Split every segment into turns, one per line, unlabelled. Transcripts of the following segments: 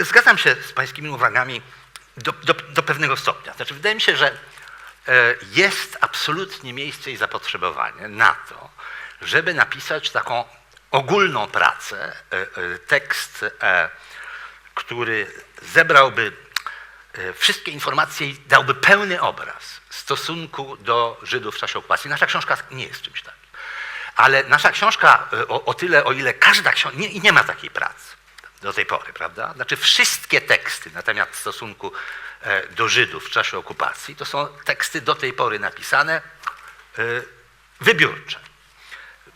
Zgadzam się z pańskimi uwagami do, do, do pewnego stopnia. Znaczy, wydaje mi się, że e, jest absolutnie miejsce i zapotrzebowanie na to, żeby napisać taką ogólną pracę, e, e, tekst, który zebrałby wszystkie informacje i dałby pełny obraz stosunku do Żydów w czasie okupacji. Nasza książka nie jest czymś takim. Ale nasza książka o, o tyle, o ile każda książka, nie, i nie ma takiej pracy do tej pory, prawda? Znaczy wszystkie teksty na temat stosunku e, do Żydów w czasie okupacji to są teksty do tej pory napisane e, wybiórcze,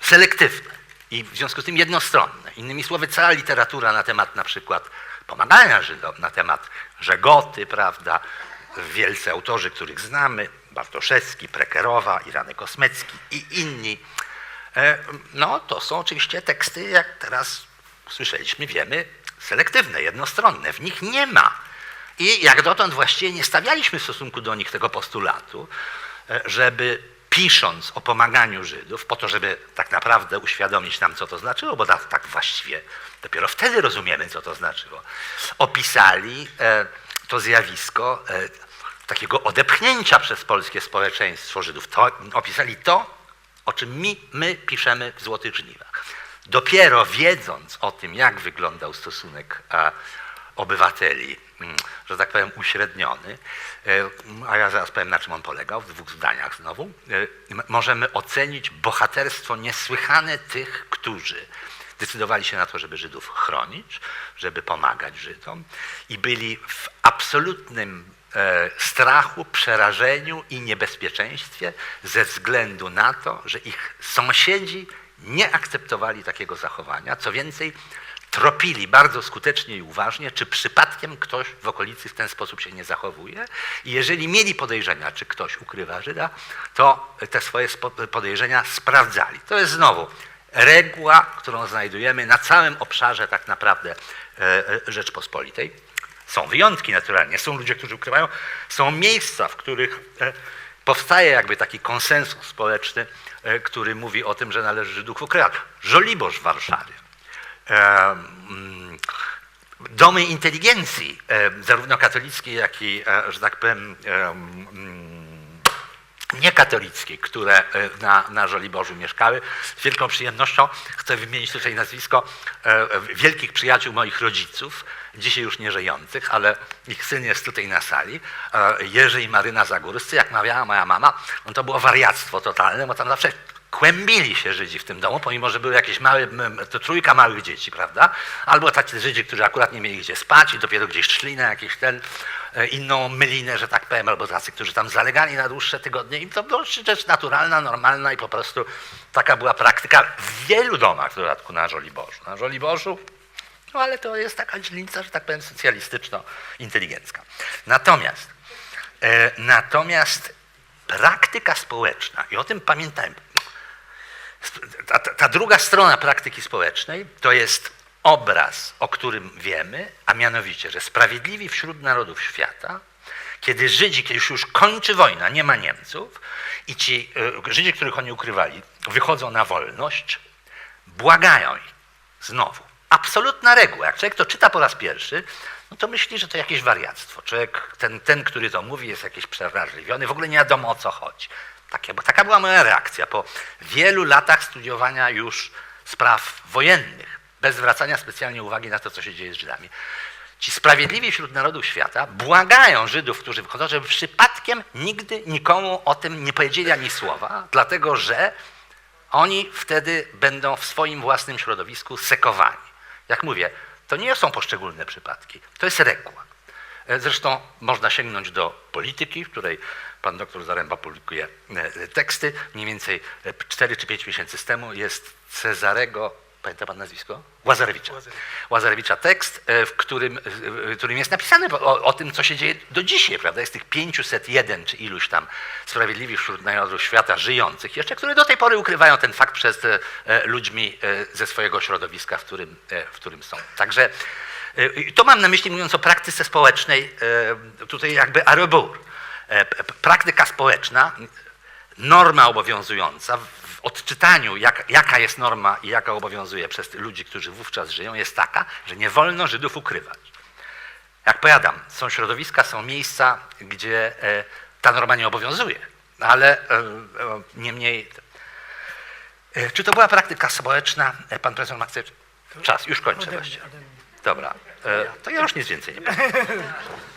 selektywne i w związku z tym jednostronne. Innymi słowy, cała literatura na temat na przykład pomagania Żydom, na temat Żegoty, prawda, wielcy autorzy, których znamy, Bartoszewski, Prekerowa, Irany Kosmecki i inni, e, no to są oczywiście teksty, jak teraz słyszeliśmy, wiemy, selektywne, jednostronne. W nich nie ma. I jak dotąd właściwie nie stawialiśmy w stosunku do nich tego postulatu, e, żeby pisząc o pomaganiu Żydów, po to, żeby tak naprawdę uświadomić nam, co to znaczyło, bo tak, tak właściwie dopiero wtedy rozumiemy, co to znaczyło, opisali e, to zjawisko e, takiego odepchnięcia przez polskie społeczeństwo Żydów. To, opisali to, o czym my, my piszemy w Złotych Żniwach. Dopiero wiedząc o tym, jak wyglądał stosunek a, obywateli, mm, że tak powiem, uśredniony, e, a ja zaraz powiem, na czym on polegał, w dwóch zdaniach znowu, e, możemy ocenić bohaterstwo niesłychane tych, którzy decydowali się na to, żeby Żydów chronić, żeby pomagać Żydom i byli w absolutnym e, strachu, przerażeniu i niebezpieczeństwie ze względu na to, że ich sąsiedzi nie akceptowali takiego zachowania. Co więcej, tropili bardzo skutecznie i uważnie, czy przypadkiem ktoś w okolicy w ten sposób się nie zachowuje. I jeżeli mieli podejrzenia, czy ktoś ukrywa Żyda, to te swoje podejrzenia sprawdzali. To jest znowu reguła, którą znajdujemy na całym obszarze tak naprawdę e, e, Rzeczpospolitej. Są wyjątki naturalnie, są ludzie, którzy ukrywają, są miejsca, w których e, powstaje jakby taki konsensus społeczny, e, który mówi o tym, że należy Żydów ukrywać. Żoliborz w Warszawie. E, mm, Domy inteligencji, e, zarówno katolickiej, jak i, że tak powiem, e, mm, niekatolickiej, które e, na, na Żoliborzu mieszkały. Z wielką przyjemnością chcę wymienić tutaj nazwisko e, wielkich przyjaciół moich rodziców, dzisiaj już nie żyjących, ale ich syn jest tutaj na sali, e, Jerzy i Maryna Zagórscy. Jak mawiała moja mama, no to było wariactwo totalne, bo tam zawsze kłębili się Żydzi w tym domu, pomimo, że były jakieś małe, to trójka małych dzieci, prawda? Albo tacy Żydzi, którzy akurat nie mieli gdzie spać i dopiero gdzieś szli na jakieś ten, e, inną mylinę, że tak powiem, albo tacy, którzy tam zalegali na dłuższe tygodnie. I to była rzecz naturalna, normalna i po prostu taka była praktyka w wielu domach w dodatku na Żoliborzu. Na Żoliborzu no ale to jest taka dzielnica, że tak powiem, socjalistyczno-inteligencka. Natomiast, e, natomiast praktyka społeczna, i o tym pamiętajmy, ta, ta, druga strona praktyki społecznej to jest obraz, o którym wiemy, a mianowicie, że sprawiedliwi wśród narodów świata, kiedy Żydzi, kiedy już, już kończy wojna, nie ma Niemców i ci e, Żydzi, których oni ukrywali, wychodzą na wolność, błagają ich znowu. Absolutna reguła. Jak człowiek to czyta po raz pierwszy, no to myśli, że to jakieś wariactwo. Człowiek, ten, ten który to mówi, jest jakiś przewrażliwiony, w ogóle nie wiadomo o co chodzi. Takie, bo taka była moja reakcja po wielu latach studiowania już spraw wojennych, bez zwracania specjalnie uwagi na to, co się dzieje z Żydami. Ci sprawiedliwi wśród narodów świata błagają Żydów, którzy wychodzą, żeby przypadkiem nigdy nikomu o tym nie powiedzieli ani słowa, dlatego że oni wtedy będą w swoim własnym środowisku sekowani. Jak mówię, to nie są poszczególne przypadki, to jest reguła. E, Zresztą można sięgnąć do polityki, w której pan doktor Zaręba publikuje e, teksty. Mniej więcej e, 4 czy 5 miesięcy temu jest Cezarego, pamięta pan nazwisko? Łazarewicza. Łazarewicza tekst, e, w którym, w którym jest napisane o, o tym, co się dzieje do dzisiaj, prawda? Jest tych 501 czy iluś tam sprawiedliwych wśród narodów świata żyjących jeszcze, które do tej pory ukrywają ten fakt przed e, e, ludźmi e, ze swojego środowiska, w którym, e, w którym są. Także e, to mam na myśli, mówiąc o praktyce społecznej, e, tutaj jakby arobur. E, Praktyka społeczna, norma obowiązująca w odczytaniu, jak, jaka jest norma i jaka obowiązuje przez ludzi, którzy wówczas żyją, jest taka, że nie wolno Żydów ukrywać. Jak powiadam, są środowiska, są miejsca, gdzie e, ta norma nie obowiązuje, ale e, niemniej. Czy to była praktyka społeczna? Pan profesor ma chce. Czas, już kończę właściwie. Dobra, e, to ja już nic więcej nie powiem.